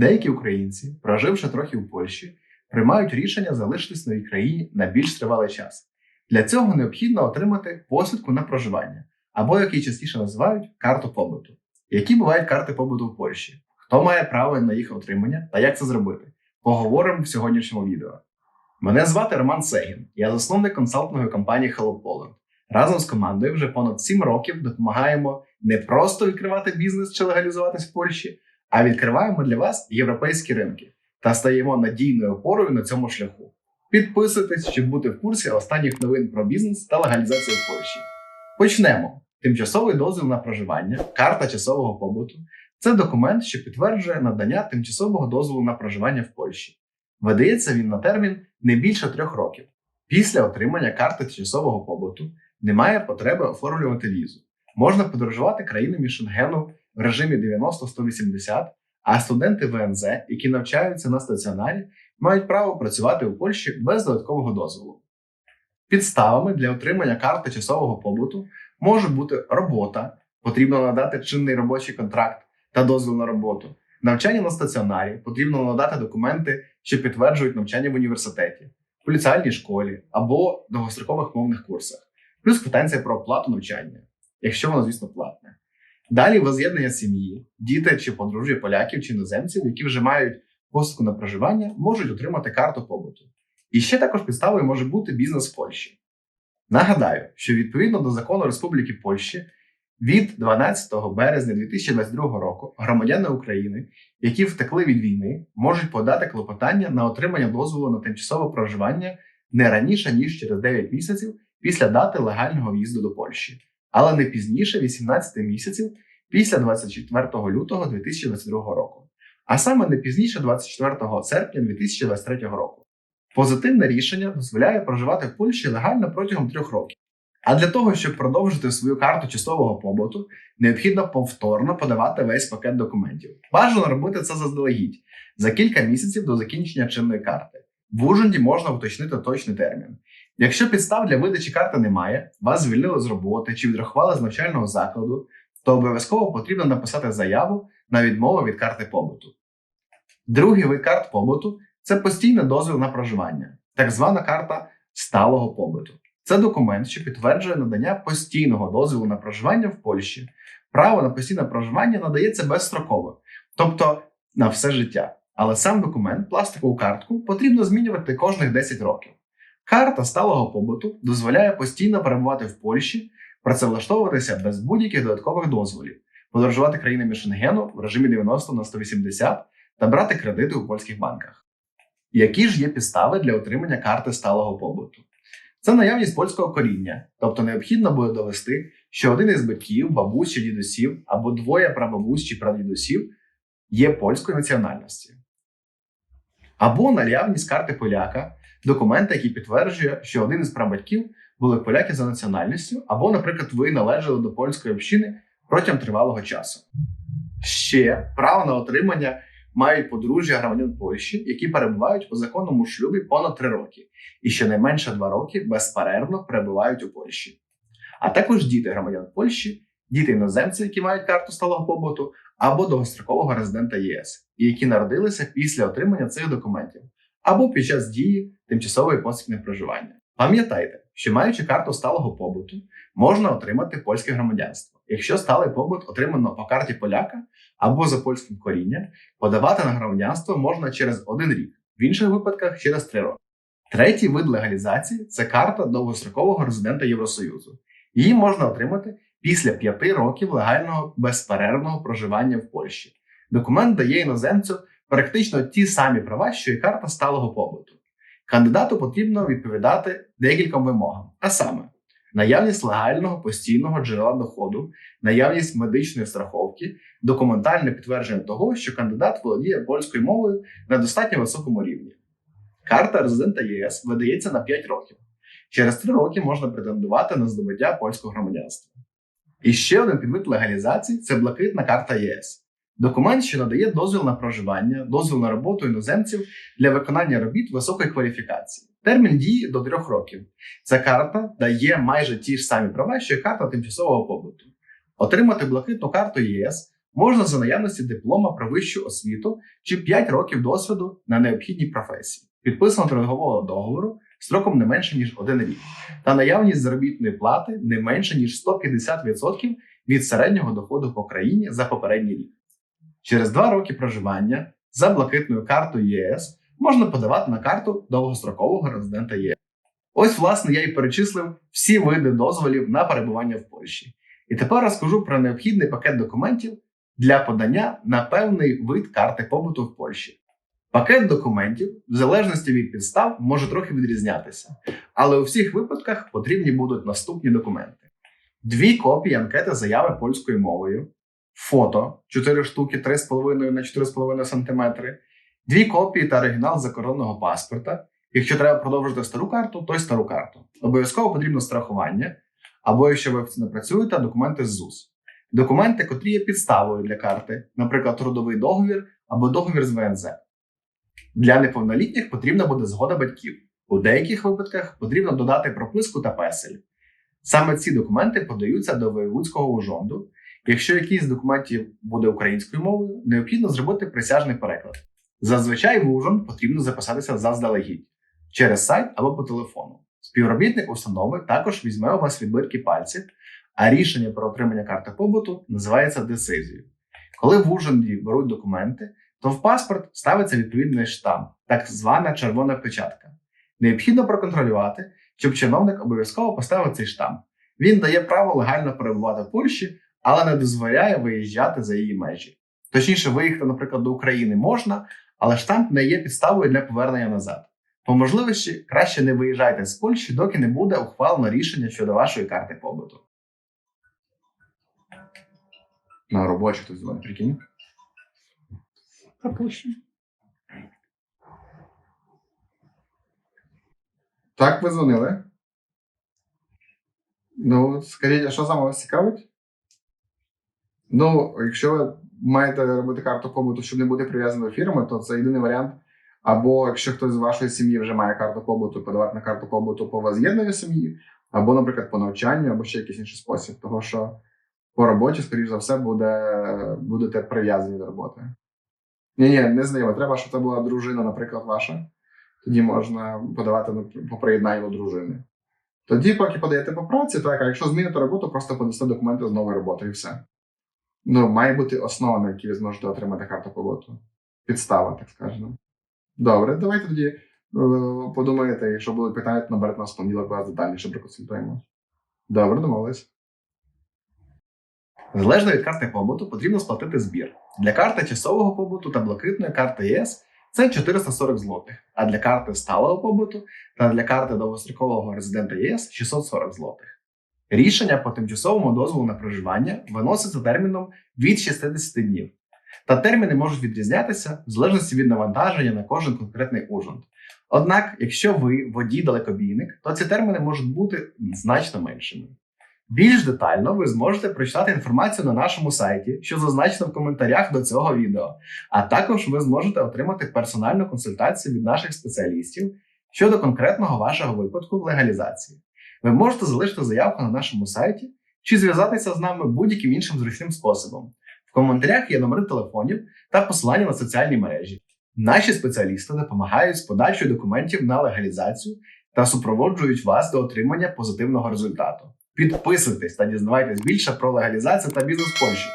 Деякі українці, проживши трохи в Польщі, приймають рішення залишитись в новій країні на більш тривалий час. Для цього необхідно отримати посвідку на проживання, або як її частіше називають карту побуту. Які бувають карти побуту в Польщі? Хто має право на їх отримання та як це зробити? Поговоримо в сьогоднішньому відео. Мене звати Роман Сегін, я засновник консалтингової компанії Hello Poland. Разом з командою вже понад 7 років допомагаємо не просто відкривати бізнес чи легалізуватись в Польщі, а відкриваємо для вас європейські ринки та стаємо надійною опорою на цьому шляху. Підписуйтесь, щоб бути в курсі останніх новин про бізнес та легалізацію в Польщі. Почнемо. Тимчасовий дозвіл на проживання, карта часового побуту це документ, що підтверджує надання тимчасового дозволу на проживання в Польщі. Видається він на термін не більше трьох років. Після отримання карти тимчасового побуту немає потреби оформлювати візу. Можна подорожувати країнами Шенгену в режимі 90-180, а студенти ВНЗ, які навчаються на стаціонарі, мають право працювати у Польщі без додаткового дозволу. Підставами для отримання карти часового побуту може бути робота, потрібно надати чинний робочий контракт та дозвіл на роботу, навчання на стаціонарі, потрібно надати документи, що підтверджують навчання в університеті, поліціальній школі або довгострокових мовних курсах, плюс квитанція про оплату навчання, якщо воно, звісно, платне. Далі воз'єднання сім'ї, діти чи подружжя поляків чи іноземців, які вже мають посадку на проживання, можуть отримати карту побуту. І ще також підставою може бути бізнес в Польщі. Нагадаю, що відповідно до закону Республіки Польщі від 12 березня 2022 року громадяни України, які втекли від війни, можуть подати клопотання на отримання дозволу на тимчасове проживання не раніше ніж через 9 місяців після дати легального в'їзду до Польщі, але не пізніше 18 місяців після 24 лютого 2022 року, а саме не пізніше 24 серпня 2023 року. Позитивне рішення дозволяє проживати в Польщі легально протягом трьох років. А для того, щоб продовжити свою карту часового побуту, необхідно повторно подавати весь пакет документів. Бажано робити це заздалегідь за кілька місяців до закінчення чинної карти. В Ужинді можна уточнити точний термін. Якщо підстав для видачі карти немає, вас звільнили з роботи чи відрахували з навчального закладу, то обов'язково потрібно написати заяву на відмову від карти побуту. Другий вид карт побуту це постійний дозвіл на проживання, так звана карта сталого побуту. Це документ, що підтверджує надання постійного дозволу на проживання в Польщі. Право на постійне проживання надається безстроково, тобто на все життя. Але сам документ, пластикову картку, потрібно змінювати кожних 10 років. Карта сталого побуту дозволяє постійно перебувати в Польщі, працевлаштовуватися без будь-яких додаткових дозволів, подорожувати країнами Шенгену в режимі 90 на 180 та брати кредити у польських банках. Які ж є підстави для отримання карти сталого побуту? Це наявність польського коріння, тобто необхідно буде довести, що один із батьків, бабусь чи дідусів, або двоє прабабусь чи прадідусів є польської національності. Або наявність карти поляка, документа, який підтверджує, що один із прабатьків були поляки за національністю, або, наприклад, ви належали до польської общини протягом тривалого часу. Ще право на отримання мають подружжя громадян Польщі, які перебувають у законному шлюбі понад 3 роки, і щонайменше 2 роки безперервно перебувають у Польщі. А також діти громадян Польщі, діти іноземців, які мають карту сталого побуту, або довгострокового резидента ЄС, і які народилися після отримання цих документів, або під час дії тимчасової посвідки на проживання. Пам'ятайте, що маючи карту сталого побуту, можна отримати польське громадянство. Якщо сталий побут отримано по карті поляка або за польським корінням, подавати на громадянство можна через один рік, в інших випадках через три роки. Третій вид легалізації це карта довгострокового резидента Євросоюзу. Її можна отримати після п'яти років легального безперервного проживання в Польщі. Документ дає іноземцю практично ті самі права, що і карта сталого побуту. Кандидату потрібно відповідати декільком вимогам, а саме наявність легального постійного джерела доходу, наявність медичної страховки, документальне підтвердження того, що кандидат володіє польською мовою на достатньо високому рівні. Карта резидента ЄС видається на 5 років. Через 3 роки можна претендувати на здобуття польського громадянства. І ще один підвид легалізації це блакитна карта ЄС. Документ, що надає дозвіл на проживання, дозвіл на роботу іноземців для виконання робіт високої кваліфікації. Термін дії до трьох років. Ця карта дає майже ті ж самі права, що й карта тимчасового побуту. Отримати блакитну карту ЄС можна за наявності диплома про вищу освіту чи 5 років досвіду на необхідній професії, підписано трудового договору строком не менше ніж один рік, та наявність заробітної плати не менше ніж 150% від середнього доходу по країні за попередній рік. Через два роки проживання за блакитною картою ЄС можна подавати на карту довгострокового резидента ЄС. Ось, власне, я і перечислив всі види дозволів на перебування в Польщі. І тепер розкажу про необхідний пакет документів для подання на певний вид карти побуту в Польщі. Пакет документів, в залежності від підстав, може трохи відрізнятися, але у всіх випадках потрібні будуть наступні документи: дві копії анкети заяви польською мовою, фото 4 штуки 3,5 на 4,5 см, дві копії та оригінал закордонного паспорта. Якщо треба продовжити стару карту, то й стару карту. Обов'язково потрібно страхування, або якщо ви офіційно працюєте, документи з ЗУС. Документи, котрі є підставою для карти, наприклад, трудовий договір або договір з ВНЗ. Для неповнолітніх потрібна буде згода батьків. У деяких випадках потрібно додати прописку та песель. Саме ці документи подаються до воєвудського ужонду. Якщо якийсь з документів буде українською мовою, необхідно зробити присяжний переклад. Зазвичай в ужон потрібно записатися заздалегідь через сайт або по телефону. Співробітник установи також візьме у вас відбитки пальців, а рішення про отримання карти побуту називається децизією. Коли в ужонді беруть документи, то в паспорт ставиться відповідний штамп, так звана червона печатка. Необхідно проконтролювати, щоб чиновник обов'язково поставив цей штамп. Він дає право легально перебувати в Польщі, але не дозволяє виїжджати за її межі. Точніше, виїхати, наприклад, до України можна, але штамп не є підставою для повернення назад. По можливості краще не виїжджайте з Польщі, доки не буде ухвалено рішення щодо вашої карти побуту. На робочу тут дзвонить, прикинь. Пропущено. Так, ви дзвонили. Ну, скажіть, а що саме вас цікавить? Ну, якщо ви маєте робити карту побуту, щоб не бути до фірми, то це єдиний варіант. Або якщо хтось з вашої сім'ї вже має карту побуту, подавати на карту побуту по воз'єднанню сім'ї, або, наприклад, по навчанню, або ще якийсь інший спосіб. Того що по роботі, скоріш за все, буде, будете прив'язані до роботи. Ні, ні, не знайомо. Треба, щоб це була дружина, наприклад, ваша. Тоді можна подавати ну, по приєднанню до дружини. Тоді, поки подаєте по праці, так, а якщо зміните роботу, просто подасте документи з нової роботи і все. Ну, має бути основа, на якій ви зможете отримати карту побуту. Підстава, так скажемо. Добре, давайте тоді е, подумаєте, якщо будуть питання, то наберете нас понеділок, вас детальніше проконсультуємо. Добре, домовились. Залежно від карти побуту потрібно сплатити збір. Для карти часового побуту та блакитної карти ЄС це 440 злотих, а для карти сталого побуту та для карти довгострокового резидента ЄС 640 злотих. Рішення по тимчасовому дозволу на проживання виноситься терміном від 60 днів. Та терміни можуть відрізнятися в залежності від навантаження на кожен конкретний ужин. Однак, якщо ви водій далекобійник, то ці терміни можуть бути значно меншими. Більш детально ви зможете прочитати інформацію на нашому сайті, що зазначено в коментарях до цього відео. А також ви зможете отримати персональну консультацію від наших спеціалістів щодо конкретного вашого випадку в легалізації. Ви можете залишити заявку на нашому сайті чи зв'язатися з нами будь-яким іншим зручним способом. В коментарях є номери телефонів та посилання на соціальні мережі. Наші спеціалісти допомагають з подачою документів на легалізацію та супроводжують вас до отримання позитивного результату. Підписуйтесь та дізнавайтесь більше про легалізацію та бізнес в Польщі.